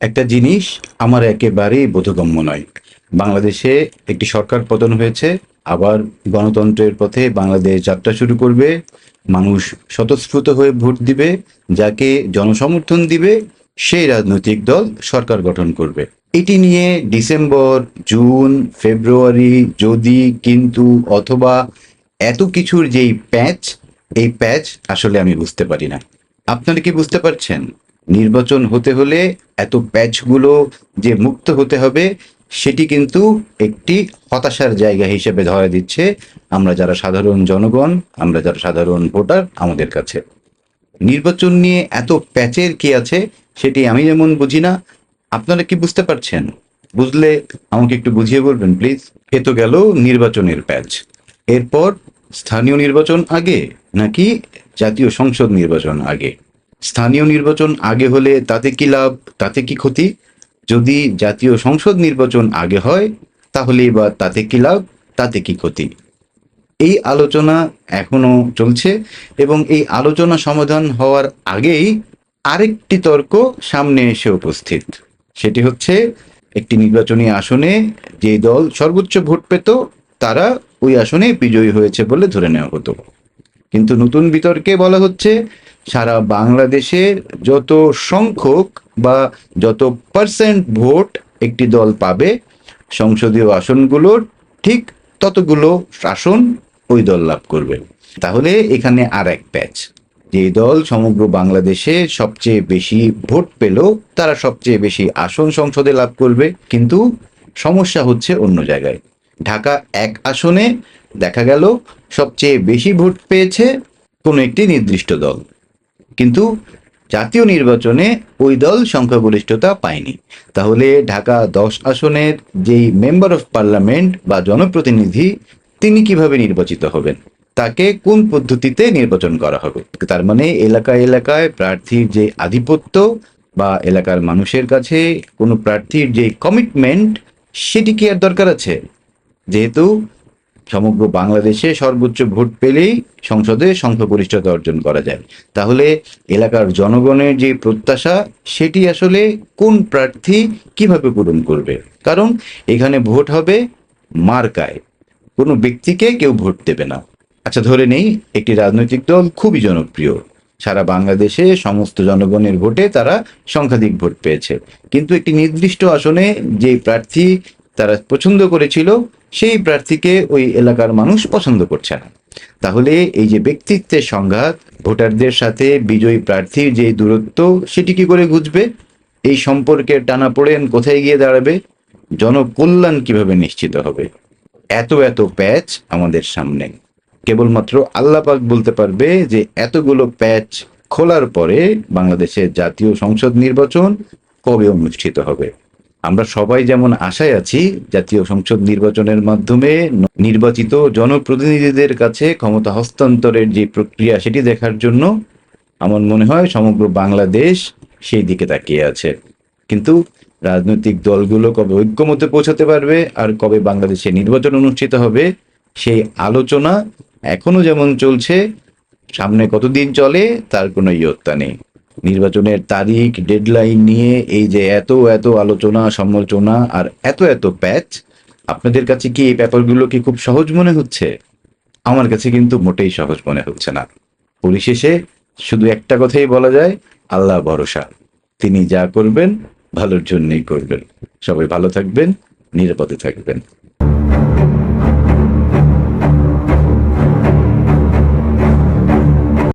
একটা জিনিস আমার একেবারেই বোধগম্য নয়। বাংলাদেশে একটি সরকার পতন হয়েছে, আবার গণতন্ত্রের পথে বাংলাদেশ যাত্রা শুরু করবে, মানুষ স্বতঃস্ফূর্ত হয়ে ভোট দিবে, যাকে জনসমর্থন দিবে, সেই রাজনৈতিক দল সরকার গঠন করবে। এটি নিয়ে ডিসেম্বর, জুন, ফেব্রুয়ারি, যদি, কিন্তু, অথবা এত কিছুর যেই প্যাচ, এই প্যাচ আসলে আমি বুঝতে পারি না। আপনারা কি বুঝতে পারছেন? নির্বাচন হতে হলে এত প্যাচগুলো যে মুক্ত হতে হবে, সেটি কিন্তু একটি হতাশার জায়গা হিসেবে ধরা দিচ্ছে আমরা যারা সাধারণ জনগণ, আমরা যারা সাধারণ ভোটার আমাদের কাছে। নির্বাচন নিয়ে এত প্যাচের কি আছে সেটি আমি যেমন বুঝি না, আপনারা কি বুঝতে পারছেন? বুঝলে আমাকে একটু বুঝিয়ে বলবেন প্লিজ এ তো গেল নির্বাচনের প্যাচ। এরপর স্থানীয় নির্বাচন আগে নাকি জাতীয় সংসদ নির্বাচন আগে? স্থানীয় নির্বাচন আগে হলে তাতে কি লাভ, তাতে কি ক্ষতি? যদি জাতীয় সংসদ নির্বাচন আগে হয়, তাহলে বা তাতে কি লাভ, তাতে কি ক্ষতি? এই আলোচনা এখনও চলছে এবং এই আলোচনা সমাধান হওয়ার আগেই আরেকটি তর্ক সামনে এসে উপস্থিত। সেটি হচ্ছে, একটি নির্বাচনী আসনে যে দল সর্বোচ্চ ভোট পেত, তারা ওই আসনে বিজয়ী হয়েছে বলে ধরে নেওয়া হতো। কিন্তু নতুন বিতর্কে বলা হচ্ছে সারা বাংলাদেশের যত সংখ্যক বা যত পার্সেন্ট ভোট একটি দল পাবে, সংসদীয় আসনগুলোর ঠিক ততগুলো আসন ওই দল লাভ করবে। তাহলে এখানে আর এক প্যাচ যে দল সমগ্র বাংলাদেশে সবচেয়ে বেশি ভোট পেল, তারা সবচেয়ে বেশি আসন সংসদে লাভ করবে। কিন্তু সমস্যা হচ্ছে অন্য জায়গায়। ঢাকা এক আসনে দেখা গেল, সবচেয়ে বেশি ভোট পেয়েছে কোনো একটি নির্দিষ্ট দল। কিন্তু জাতীয় নির্বাচনে ওই দল সংখ্যাগরিষ্ঠতা পায়নি। তাহলে ঢাকা দশ আসনের যেই মেম্বার অফ পার্লামেন্ট বা জনপ্রতিনিধি, তিনি কীভাবে নির্বাচিত হবেন? তাকে কোন পদ্ধতিতে নির্বাচন করা হবে? তার মানে এলাকায় এলাকায় প্রার্থীর যে আধিপত্য বা এলাকার মানুষের কাছে কোনো প্রার্থীর যে কমিটমেন্ট সেটি কি আর দরকার আছে? যেহেতু সমগ্র বাংলাদেশে সর্বোচ্চ ভোট পেলেই সংসদে সংখ্যাগরিষ্ঠতা অর্জন করা যায়। তাহলে এলাকার জনগণের যে প্রত্যাশা, সেটি আসলে কোন প্রার্থী কীভাবে পূরণ করবে? কারণ এখানে ভোট হবে মার্কায়। কোনো ব্যক্তিকে কেউ ভোট দেবে না। আচ্ছা ধরে নেই, একটি রাজনৈতিক দল খুবই জনপ্রিয়। সারা বাংলাদেশে সমস্ত জনগণের ভোটে তারা সংখ্যাধিক ভোট পেয়েছে। কিন্তু একটি নির্দিষ্ট আসনে যে প্রার্থী তারা পছন্দ করেছিল, সেই প্রার্থীকে ওই এলাকার মানুষ পছন্দ করছে না। তাহলে এই যে ব্যক্তিত্বের সংঘাত, ভোটারদের সাথে বিজয়ী প্রার্থীর যে দূরত্ব, সেটি কি করে বুঝবে এই সম্পর্কের টানাপোড়েন কোথায় গিয়ে দাঁড়াবে? জনকল্যাণ কীভাবে নিশ্চিত হবে? এত এত প্যাচ আমাদের সামনে। কেবলমাত্র আল্লাহ পাক বলতে পারবে যে, এতগুলো প্যাচ খোলার পরে বাংলাদেশের জাতীয় সংসদ নির্বাচন কবে অনুষ্ঠিত হবে? আমরা সবাই যেমন আশায় আছি, জাতীয় সংসদ নির্বাচনের মাধ্যমে নির্বাচিত জনপ্রতিনিধিদের কাছে ক্ষমতা হস্তান্তরের যে প্রক্রিয়া সেটি দেখার জন্য আমার মনে হয় সমগ্র বাংলাদেশ সেই দিকে তাকিয়ে আছে। কিন্তু রাজনৈতিক দলগুলো কবে ঐক্যমতে পৌঁছাতে পারবে আর কবে বাংলাদেশে নির্বাচন অনুষ্ঠিত হবে, সেই আলোচনা এখনও যেমন চলছে, সামনে কতদিন চলে তার কোনো ইয়ত্তা নেই। নির্বাচনের তারিখ ডেডলাইন নিয়ে এই যে এত এত আলোচনা, সমালোচনা আর এত এত প্যাচ আপনাদের কাছে কি এই ব্যাপারগুলো কি খুব সহজ মনে হচ্ছে? আমার কাছে কিন্তু মোটেই সহজ মনে হচ্ছে না। পরিশেষে শুধু একটা কথাই বলা যায় আল্লাহ ভরসা। তিনি যা করবেন, ভালোর জন্যই করবেন। সবাই ভালো থাকবেন, নিরাপদে থাকবেন।